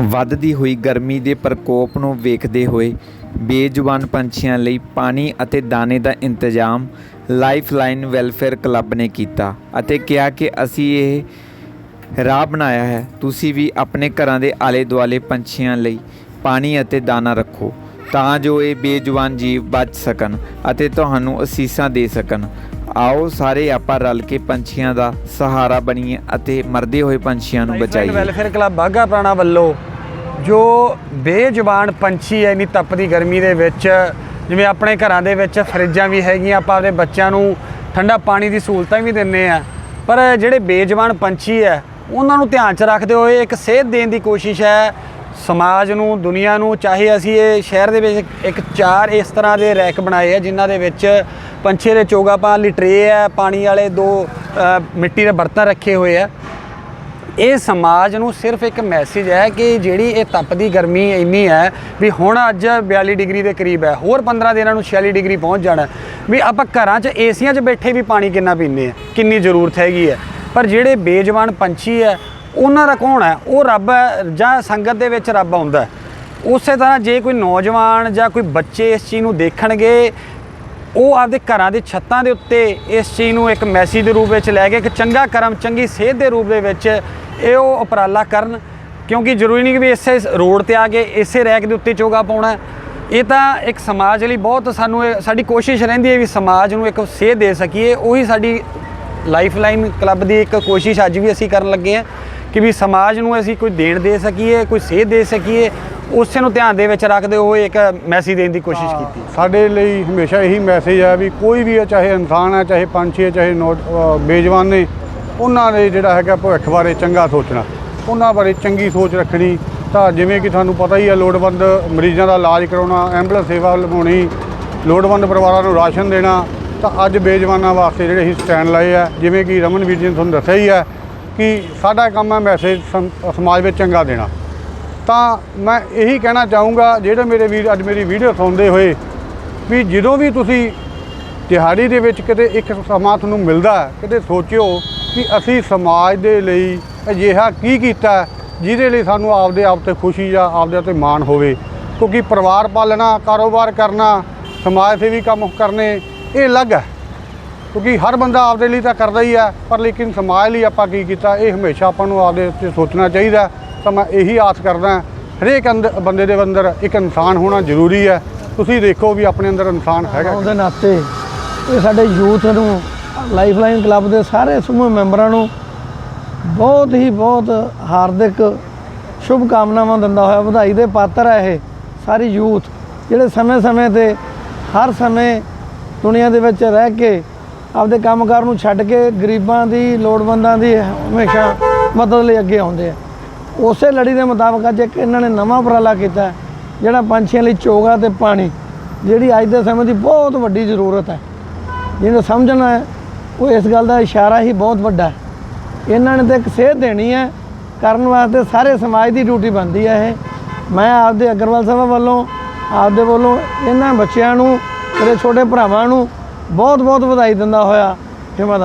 ਵੱਧਦੀ ਹੋਈ ਗਰਮੀ ਦੇ ਪ੍ਰਕੋਪ ਨੂੰ ਵੇਖਦੇ ਹੋਏ ਬੇਜ਼ੁਬਾਨ ਪੰਛੀਆਂ ਲਈ ਪਾਣੀ ਅਤੇ ਦਾਣੇ ਦਾ ਇੰਤਜ਼ਾਮ ਲਾਈਫਲਾਈਨ ਵੈਲਫੇਅਰ ਕਲੱਬ ਨੇ ਕੀਤਾ ਅਤੇ ਕਿਹਾ ਕਿ ਅਸੀਂ ਇਹ ਰਾਹ ਬਣਾਇਆ ਹੈ। ਤੁਸੀਂ ਵੀ ਆਪਣੇ ਘਰਾਂ ਦੇ ਆਲੇ ਦੁਆਲੇ ਪੰਛੀਆਂ ਲਈ ਪਾਣੀ ਅਤੇ ਦਾਣਾ ਰੱਖੋ ਤਾਂ ਜੋ ਇਹ ਬੇਜ਼ੁਬਾਨ ਜੀਵ ਬਚ ਸਕਣ ਅਤੇ ਤੁਹਾਨੂੰ ਅਸੀਸਾਂ ਦੇ ਸਕਣ। ਆਓ ਸਾਰੇ ਆਪਾਂ ਰਲ ਕੇ ਪੰਛੀਆਂ ਦਾ ਸਹਾਰਾ ਬਣੀਏ ਅਤੇ ਮਰਦੇ ਹੋਏ ਪੰਛੀਆਂ ਨੂੰ ਬਚਾਈਏ। ਵੈਲਫੇਅਰ ਕਲੱਬ ਬਾਗਾ ਪੁਰਾਣਾ ਵੱਲੋਂ ਜੋ ਬੇਜ਼ੁਬਾਨ ਪੰਛੀ ਐ, ਇੰਨੀ ਤਪਦੀ ਗਰਮੀ ਦੇ ਵਿੱਚ, ਜਿਵੇਂ ਆਪਣੇ ਘਰਾਂ ਦੇ ਵਿੱਚ ਫਰਿੱਜਾਂ ਵੀ ਹੈਗੀਆਂ, ਆਪਾਂ ਆਪਣੇ ਬੱਚਿਆਂ ਨੂੰ ਠੰਡਾ ਪਾਣੀ ਦੀ ਸਹੂਲਤਾਂ ਵੀ ਦਿੰਨੇ ਆ। ਪਰ ਜਿਹੜੇ ਬੇਜ਼ੁਬਾਨ ਪੰਛੀ ਐ, ਉਹਨਾਂ ਨੂੰ ਧਿਆਨ 'ਚ ਰੱਖਦੇ ਹੋਏ ਇੱਕ ਸੇਧ ਦੇਣ ਦੀ ਕੋਸ਼ਿਸ਼ ਹੈ ਸਮਾਜ ਨੂੰ, ਦੁਨੀਆ ਨੂੰ, ਚਾਹੇ ਅਸੀਂ ਇਹ ਸ਼ਹਿਰ ਦੇ ਵਿੱਚ ਇੱਕ ਚਾਰ ਇਸ ਤਰ੍ਹਾਂ ਦੇ ਰੈਕ ਬਣਾਏ ਆ, ਜਿਨ੍ਹਾਂ ਦੇ ਵਿੱਚ ਪੰਛੀ ਦੇ ਚੋਗਾ ਪਾਣ ਲਈ ਟਰੇ ਹੈ ਪਾਣੀ ਵਾਲੇ ਦੋ ਮਿੱਟੀ ਦੇ ਬਰਤਨ ਰੱਖੇ ਹੋਏ ਆ। ਇਹ ਸਮਾਜ ਨੂੰ ਸਿਰਫ ਇੱਕ ਮੈਸੇਜ ਹੈ ਕਿ ਜਿਹੜੀ ਇਹ ਤਪਦੀ ਗਰਮੀ ਇੰਨੀ ਹੈ ਵੀ ਹੁਣ ਅੱਜ 42 ਡਿਗਰੀ ਦੇ ਕਰੀਬ ਹੈ, ਹੋਰ 15 ਦਿਨਾਂ ਨੂੰ 46 ਡਿਗਰੀ ਪਹੁੰਚ ਜਾਣਾ ਵੀ ਆਪਾਂ ਘਰਾਂ 'ਚ ਏਸੀਆਂ 'ਚ ਬੈਠੇ ਵੀ ਪਾਣੀ ਕਿੰਨਾ ਪੀਂਦੇ ਆ ਕਿੰਨੀ ਜ਼ਰੂਰਤ ਹੈਗੀ ਹੈ। ਪਰ ਜਿਹੜੇ ਬੇਜਵਾਨ ਪੰਛੀ ਹੈ, ਉਹਨਾਂ ਦਾ ਕੌਣ ਹੈ? ਉਹ ਰੱਬ ਹੈ ਜਾਂ ਸੰਗਤ ਦੇ ਵਿੱਚ ਰੱਬ ਆਉਂਦਾ ਉਸੇ ਤਰ੍ਹਾਂ ਜੇ ਕੋਈ ਨੌਜਵਾਨ ਜਾਂ ਕੋਈ ਬੱਚੇ ਇਸ ਚੀਜ਼ ਨੂੰ ਦੇਖਣਗੇ, ਉਹ ਆਪਦੇ ਘਰਾਂ ਦੇ ਛੱਤਾਂ ਦੇ ਉੱਤੇ ਇਸ ਚੀਜ਼ ਨੂੰ ਇੱਕ ਮੈਸੇਜ ਦੇ ਰੂਪ ਵਿੱਚ ਲੈ ਕੇ, ਇੱਕ ਚੰਗਾ ਕਰਮ, ਚੰਗੀ ਸਿਹਤ ਦੇ ਰੂਪ ਦੇ ਵਿੱਚ ਇਹ ਉਹ ਉਪਰਾਲਾ ਕਰਨ ਕਿਉਂਕਿ ਜ਼ਰੂਰੀ ਨਹੀਂ ਕਿ ਵੀ ਇਸੇ ਰੋਡ ਤੇ ਆ ਕੇ ਇਸੇ ਰੈਕ ਦੇ ਉੱਤੇ ਚੋਗਾ ਪਾਉਣਾ। ਇਹ ਤਾਂ ਇੱਕ ਸਮਾਜ ਲਈ ਬਹੁਤ ਸਾਨੂੰ ਸਾਡੀ ਕੋਸ਼ਿਸ਼ ਰਹਿੰਦੀ ਹੈ ਵੀ ਸਮਾਜ ਨੂੰ ਇੱਕ ਸੇਧ ਦੇ ਸਕੀਏ। ਉਹੀ ਸਾਡੀ ਲਾਈਫਲਾਈਨ ਕਲੱਬ ਦੀ ਇੱਕ ਕੋਸ਼ਿਸ਼ ਅੱਜ ਵੀ ਅਸੀਂ ਕਰਨ ਲੱਗੇ ਹਾਂ ਕਿ ਵੀ ਸਮਾਜ ਨੂੰ ਅਸੀਂ ਕੋਈ ਦੇਣ ਦੇ ਸਕੀਏ ਕੋਈ ਸੇਧ ਦੇ ਸਕੀਏ। ਉਸੇ ਨੂੰ ਧਿਆਨ ਦੇ ਵਿੱਚ ਰੱਖਦੇ ਹੋਏ ਇੱਕ ਮੈਸੇਜ ਦੇਣ ਦੀ ਕੋਸ਼ਿਸ਼ ਕੀਤੀ। ਸਾਡੇ ਲਈ ਹਮੇਸ਼ਾ ਇਹੀ ਮੈਸੇਜ ਹੈ ਵੀ ਕੋਈ ਵੀ ਚਾਹੇ ਇਨਸਾਨ ਹੈ ਚਾਹੇ ਪੰਛੀ ਹੈ ਚਾਹੇ ਬੇਜਵਾਨ ਨੇ ਉਹਨਾਂ ਦੇ ਜਿਹੜਾ ਹੈਗਾ ਭਵਿੱਖ ਬਾਰੇ ਚੰਗਾ ਸੋਚਣਾ। ਉਹਨਾਂ ਬਾਰੇ ਚੰਗੀ ਸੋਚ ਰੱਖਣੀ। ਤਾਂ ਜਿਵੇਂ ਕਿ ਤੁਹਾਨੂੰ ਪਤਾ ਹੀ ਹੈ ਲੋੜਵੰਦ ਮਰੀਜ਼ਾਂ ਦਾ ਇਲਾਜ ਕਰਾਉਣਾ, ਐਂਬੂਲੈਂਸ ਸੇਵਾ ਲਵਾਉਣੀ ਲੋੜਵੰਦ ਪਰਿਵਾਰਾਂ ਨੂੰ ਰਾਸ਼ਨ ਦੇਣਾ, ਤਾਂ ਅੱਜ ਬੇਜਵਾਨਾਂ ਵਾਸਤੇ ਜਿਹੜੇ ਅਸੀਂ ਸਟੈਂਡ ਲਏ ਆ, ਜਿਵੇਂ ਕਿ ਰਮਨਵੀਰ ਜੀ ਨੇ ਤੁਹਾਨੂੰ ਦੱਸਿਆ ਹੀ ਹੈ ਕਿ ਸਾਡਾ ਕੰਮ ਹੈ ਮੈਸੇਜ ਸਮਾਜ ਵਿੱਚ ਚੰਗਾ ਦੇਣਾ। ਤਾਂ ਮੈਂ ਇਹੀ ਕਹਿਣਾ ਚਾਹੂੰਗਾ, ਜਿਹੜੇ ਮੇਰੇ ਵੀਰ, ਅੱਜ ਮੇਰੀ ਵੀਡੀਓ ਸੁਣਦੇ ਹੋਏ, ਵੀ ਜਦੋਂ ਵੀ ਤੁਸੀਂ ਦਿਹਾੜੀ ਦੇ ਵਿੱਚ ਕਿਤੇ ਇੱਕ ਸਮਾਂ ਤੁਹਾਨੂੰ ਮਿਲਦਾ, ਕਿਤੇ ਸੋਚਿਓ ਕਿ ਅਸੀਂ ਸਮਾਜ ਦੇ ਲਈ ਅਜਿਹਾ ਕੀ ਕੀਤਾ ਜਿਹਦੇ ਲਈ ਸਾਨੂੰ ਆਪਦੇ ਆਪ ਤੇ ਖੁਸ਼ੀ ਜਾਂ ਆਪਦੇ ਤੇ ਮਾਣ ਹੋਵੇ। ਕਿਉਂਕਿ ਪਰਿਵਾਰ ਪਾਲਣਾ ਕਾਰੋਬਾਰ ਕਰਨਾ ਸਮਾਜ ਸੇਵੀ ਕੰਮ ਕਰਨੇ ਇਹ ਅਲੱਗ ਹੈ। ਕਿਉਂਕਿ ਹਰ ਬੰਦਾ ਆਪਦੇ ਲਈ ਤਾਂ ਕਰਦਾ ਹੀ ਹੈ ਪਰ ਲੇਕਿਨ ਸਮਾਜ ਲਈ ਆਪਾਂ ਕੀ ਕੀਤਾ ਇਹ ਹਮੇਸ਼ਾ ਆਪਾਂ ਨੂੰ ਆਪਦੇ ਉੱਤੇ ਸੋਚਣਾ ਚਾਹੀਦਾ। ਤਾਂ ਮੈਂ ਇਹੀ ਆਸ ਕਰਦਾ ਹਰੇਕ ਅੰਦਰ ਬੰਦੇ ਦੇ ਅੰਦਰ ਇੱਕ ਇਨਸਾਨ ਹੋਣਾ ਜ਼ਰੂਰੀ ਹੈ। ਤੁਸੀਂ ਦੇਖੋ ਵੀ ਆਪਣੇ ਅੰਦਰ ਇਨਸਾਨ ਹੈਗਾ ਉਹਦੇ ਨਾਤੇ ਇਹ ਸਾਡੇ ਯੂਥ ਨੂੰ ਲਾਈਫਲਾਈਨ ਕਲੱਬ ਦੇ ਸਾਰੇ ਸਮੂਹ ਮੈਂਬਰਾਂ ਨੂੰ ਬਹੁਤ ਹੀ ਬਹੁਤ ਹਾਰਦਿਕ ਸ਼ੁਭ ਕਾਮਨਾਵਾਂ ਦਿੰਦਾ ਹੋਇਆ, ਵਧਾਈ ਦੇ ਪਾਤਰ ਹੈ ਇਹ ਸਾਰੀ ਯੂਥ, ਜਿਹੜੇ ਸਮੇਂ-ਸਮੇਂ ਤੇ ਹਰ ਸਮੇਂ ਦੁਨੀਆ ਦੇ ਵਿੱਚ ਰਹਿ ਕੇ ਆਪਦੇ ਕੰਮਕਾਰ ਨੂੰ ਛੱਡ ਕੇ ਗਰੀਬਾਂ ਦੀ, ਲੋੜਵੰਦਾਂ ਦੀ ਹਮੇਸ਼ਾ ਮਦਦ ਲਈ ਅੱਗੇ ਆਉਂਦੇ ਆ। ਉਸੇ ਲੜੀ ਦੇ ਮੁਤਾਬਕ ਅੱਜ ਇੱਕ ਇਹਨਾਂ ਨੇ ਨਵਾਂ ਉਪਰਾਲਾ ਕੀਤਾ, ਜਿਹੜਾ ਪੰਛੀਆਂ ਲਈ ਚੋਗਾ ਤੇ ਪਾਣੀ, ਜਿਹੜੀ ਅੱਜ ਦੇ ਸਮੇਂ ਦੀ ਬਹੁਤ ਵੱਡੀ ਜ਼ਰੂਰਤ ਹੈ। ਜਿਹਨੂੰ ਸਮਝਣਾ ਹੈ ਉਹ ਇਸ ਗੱਲ ਦਾ ਇਸ਼ਾਰਾ ਹੀ ਬਹੁਤ ਵੱਡਾ ਇਹਨਾਂ ਨੇ ਤਾਂ ਇੱਕ ਸੇਧ ਦੇਣੀ ਹੈ, ਕਰਨ ਵਾਸਤੇ ਸਾਰੇ ਸਮਾਜ ਦੀ ਡਿਊਟੀ ਬਣਦੀ ਹੈ ਇਹ। ਮੈਂ ਆਪਦੇ ਅਗਰਵਾਲ ਸਾਹਿਬ ਵੱਲੋਂ, ਆਪਦੇ ਵੱਲੋਂ ਇਹਨਾਂ ਬੱਚਿਆਂ ਨੂੰ, ਮੇਰੇ ਛੋਟੇ ਭਰਾਵਾਂ ਨੂੰ ਬਹੁਤ ਬਹੁਤ ਵਧਾਈ ਦਿੰਦਾ ਹੋਇਆ ਹਿੰਮਤ